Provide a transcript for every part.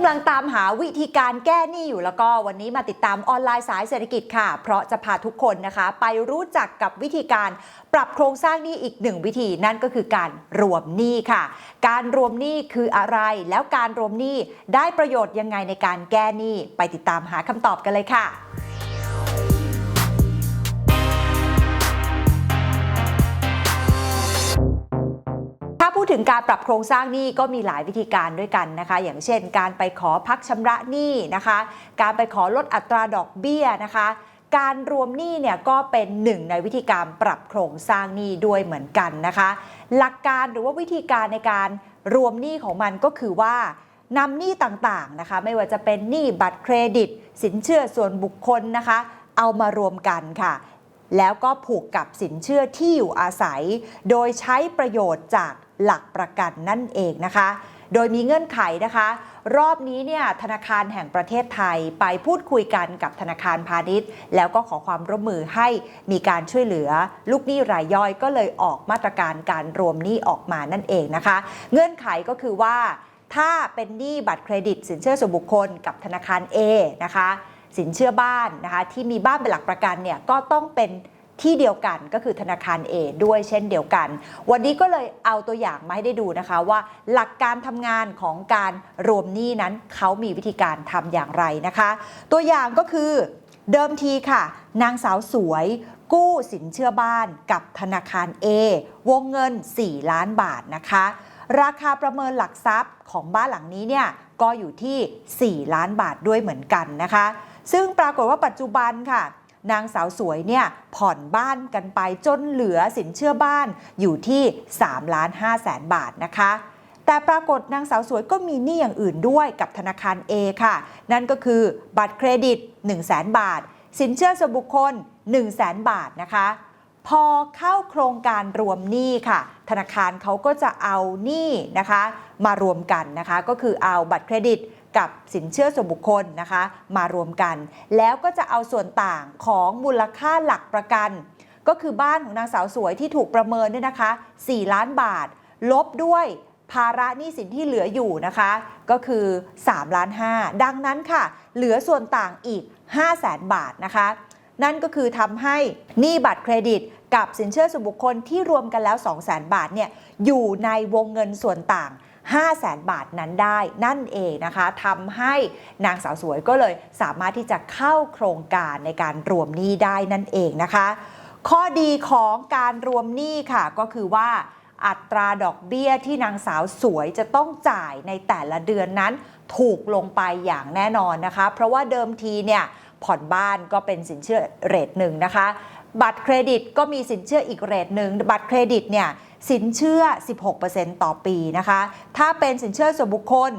กำลังตามหาวิธีการแก้หนี้อยู่แล้วก็วันนี้มาติดตามออนไลน์สายเศรษฐกิจค่ะ เพราะจะพาทุกคนนะคะ ไปรู้จักกับวิธีการปรับโครงสร้างหนี้อีกหนึ่งวิธีนั่นก็คือการรวมหนี้ค่ะ การรวมหนี้คืออะไร แล้วการรวมหนี้ได้ประโยชน์ยังไงในการแก้หนี้ไปติดตามหาคำตอบกันเลยค่ะาพูดถึงการปรับโครงสร้างหนี้ก็มีหลายวิธีการด้วยกันนะคะ อย่างเช่น การไปขอพักชำระหนี้นะคะ การไปขอลดอัตราดอกเบี้ยนะคะ การรวมหนี้เนี่ยก็เป็นหนึ่งในวิธีการปรับโครงสร้างหนี้ด้วยเหมือนกันนะคะ หลักการหรือว่าวิธีการในการรวมหนี้ของมันก็คือว่านำหนี้ต่างๆนะคะ ไม่ว่าจะเป็นหนี้บัตรเครดิต สินเชื่อส่วนบุคคลนะคะ เอามารวมกันค่ะแล้วก็ผูกกับสินเชื่อที่อยู่อาศัย โดยใช้ประโยชน์จาก หลักประกันนั่นเองนะคะ โดยมีเงื่อนไขนะคะ รอบนี้เนี่ยธนาคารแห่งประเทศไทยไปพูดคุยกันกับธนาคารพาณิชย์ แล้วก็ขอความร่วมมือให้มีการช่วยเหลือ ลูกหนี้รายย่อยก็เลยออกมาตรการการรวมหนี้ออกมานั่นเองนะคะ เงื่อนไขก็คือว่า ถ้าเป็นหนี้บัตรเครดิต สินเชื่อส่วนบุคคลกับธนาคาร A นะคะสินเชื่อบ้านนะคะที่มีบ้านเป็นหลักประกันเนี่ยก็ต้องเป็น ที่เดียวกันก็คือธนาคาร A ด้วยเช่นเดียวกัน วันนี้ก็เลยเอาตัวอย่างมาให้ได้ดูนะคะว่า หลักการทำงานของการรวมหนี้นั้นเขามีวิธีการทำอย่างไรนะคะ ตัวอย่างก็คือเดิมทีค่ะ นางสาวสวยกู้สินเชื่อบ้านกับธนาคาร A วงเงิน 4 ล้านบาทนะคะ ราคาประเมินหลักทรัพย์ของบ้านหลังนี้เนี่ยก็อยู่ที่ 4 ล้านบาทด้วยเหมือนกันนะคะ ซึ่งปรากฏว่าปัจจุบันค่ะ นางสาวสวยเนี่ยผ่อนบ้านกันไปจนเหลือสินเชื่อบ้านอยู่ที่3ล้าน5แสนบาทนะคะแต่ปรากฏนางสาวสวยก็มีหนี้อย่างอื่นด้วยกับธนาคาร A ค่ะ นั่นก็คือบัตรเครดิต 1 0 0 0 0แบาท สินเชื่อส่วนบุคคล 1 0 0 0 0 0 บาทนะคะ พอเข้าโครงการรวมหนี้ค่ะ ธนาคารเขาก็จะเอาหนี้นะคะ มารวมกันนะคะ ก็คือเอาบัตรเครดิต กับสินเชื่อส่วนบุคคลนะคะมารวมกัน แล้วก็จะเอาส่วนต่างของมูลค่าหลักประกัน ก็คือบ้านของนางสาวสวยที่ถูกประเมินเนี่ยนะคะ 4 ล้านบาท ลบด้วยภาระหนี้สินที่เหลืออยู่นะคะ ก็คือ3ล้าน5ดังนั้นค่ะ เหลือส่วนต่างอีก 5 0 0แสนบาทนะคะ นั่นก็คือทำให้หนี้บัตรเครดิตกับสินเชื่อส่วนบุคคลที่รวมกันแล้ว 2 0 0แสนบาทเนี่ยอยู่ในวงเงินส่วนต่าง 5 0 0แสนบาทนั้นได้นั่นเองนะคะทำให้นางสาวสวยก็เลยสามารถที่จะเข้าโครงการในการรวมหนี้ได้นั่นเองนะคะ ข้อดีของการรวมหนี้ค่ะก็คือว่าอัตราดอกเบี้ยที่นางสาวสวยจะต้องจ่ายในแต่ละเดือนนั้นถูกลงไปอย่างแน่นอนนะคะ เพราะว่าเดิมทีเนี่ยผ่อนบ้านก็เป็นสินเชื่อเรทหนึ่งนะคะ บัตรเครดิตก็มีสินเชื่ออีกเรทหนึ่งบัตรเครดิตเนี่ย สินเชื่อ 16%ต่อปีนะคะ ถ้าเป็นสินเชื่อส่วนบุคคล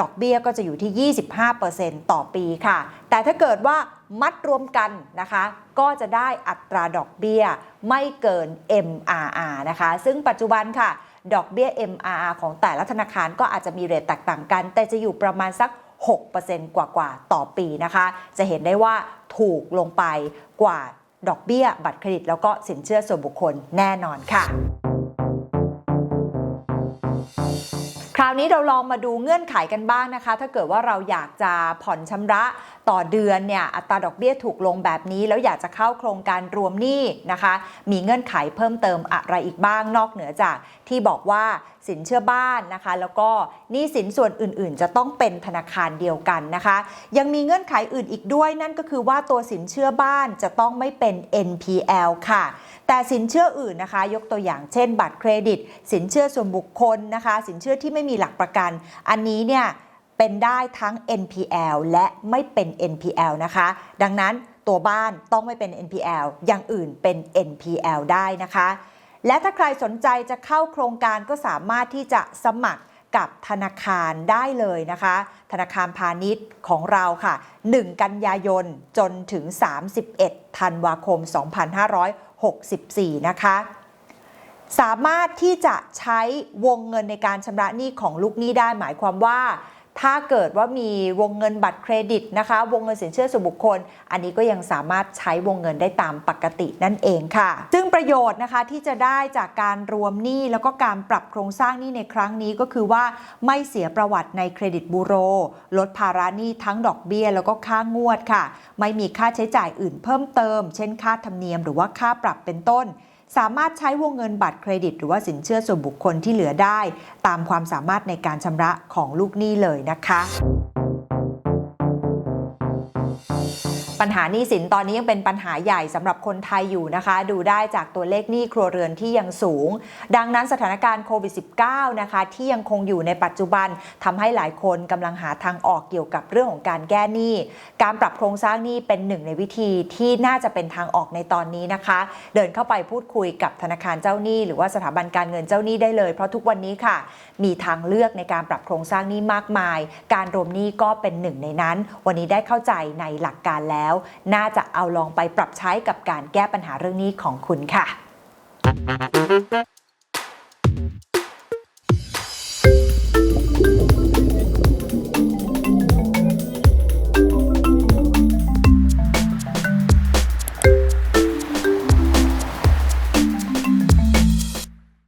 ดอกเบี้ยก็จะอยู่ที่ 25%ต่อปีค่ะ แต่ถ้าเกิดว่ามัดรวมกันนะคะ ก็จะได้อัตราดอกเบี้ยไม่เกิน MRR นะคะ ซึ่งปัจจุบันค่ะ ดอกเบี้ย MRR ของแต่ละธนาคารก็อาจจะมีเรทแตกต่างกัน แต่จะอยู่ประมาณสัก6%กว่าๆต่อปีนะคะ จะเห็นได้ว่าถูกลงไปกว่าดอกเบี้ย บัตรเครดิตแล้วก็สินเชื่อส่วนบุคคลแน่นอนค่ะ คราวนี้เราลองมาดูเงื่อนไขกันบ้างนะคะ ถ้าเกิดว่าเราอยากจะผ่อนชำระต่อเดือนเนี่ยอัตราดอกเบี้ยถูกลงแบบนี้ แล้วอยากจะเข้าโครงการรวมหนี้นะคะ มีเงื่อนไขเพิ่มเติมอะไรอีกบ้างนอกเหนือจากที่บอกว่าสินเชื่อบ้านนะคะ แล้วก็หนี้สินส่วนอื่นๆ จะต้องเป็นธนาคารเดียวกันนะคะ ยังมีเงื่อนไขอื่นอีกด้วยนั่นก็คือว่าตัวสินเชื่อบ้านจะต้องไม่เป็น NPL ค่ะ แต่สินเชื่ออื่นนะคะ ยกตัวอย่างเช่น บัตรเครดิต สินเชื่อส่วนบุคคลนะคะ สินเชื่อที่ไม่มีหลักประกัน อันนี้เนี่ยเป็นได้ทั้ง NPL และไม่เป็น NPL นะคะ ดังนั้นตัวบ้านต้องไม่เป็น NPL อย่างอื่นเป็น NPL ได้นะคะ และถ้าใครสนใจจะเข้าโครงการก็สามารถที่จะสมัครกับธนาคารได้เลยนะคะ ธนาคารพาณิชย์ของเราค่ะ 1 กันยายนจนถึง 31 ธันวาคม 2564 นะคะ สามารถที่จะใช้วงเงินในการชำระหนี้ของลูกหนี้ได้ หมายความว่า ถ้าเกิดว่ามีวงเงินบัตรเครดิตนะคะ วงเงินสินเชื่อส่วนบุคคล อันนี้ก็ยังสามารถใช้วงเงินได้ตามปกตินั่นเองค่ะ ซึ่งประโยชน์นะคะที่จะได้จากการรวมหนี้แล้วก็การปรับโครงสร้างหนี้ในครั้งนี้ก็คือว่าไม่เสียประวัติในเครดิตบูโร ลดภาระหนี้ทั้งดอกเบี้ย แล้วก็ค่างวดค่ะ ไม่มีค่าใช้จ่ายอื่นเพิ่มเติม เช่นค่าธรรมเนียม หรือว่าค่าปรับเป็นต้น สามารถใช้วงเงินบัตรเครดิต หรือว่าสินเชื่อส่วนบุคคลที่เหลือได้ ตามความสามารถในการชำระของลูกหนี้เลยนะคะ ปัญหาหนี้สินตอนนี้ยังเป็นปัญหาใหญ่สำหรับคนไทยอยู่นะคะ ดูได้จากตัวเลขหนี้ครัวเรือนที่ยังสูง ดังนั้นสถานการณ์โควิด -19 นะคะที่ยังคงอยู่ในปัจจุบันทำให้หลายคนกำลังหาทางออกเกี่ยวกับเรื่องของการแก้หนี้ การปรับโครงสร้างหนี้เป็นหนึ่งในวิธีที่น่าจะเป็นทางออกในตอนนี้นะคะ เดินเข้าไปพูดคุยกับธนาคารเจ้าหนี้ หรือว่าสถาบันการเงินเจ้าหนี้ได้เลย เพราะทุกวันนี้ค่ะ มีทางเลือกในการปรับโครงสร้างหนี้มากมาย การรวมหนี้ก็เป็นหนึ่งในนั้น วันนี้ได้เข้าใจในหลักการแล้วน่าจะเอาลองไปปรับใช้กับการแก้ปัญหาเรื่องนี้ของคุณค่ะ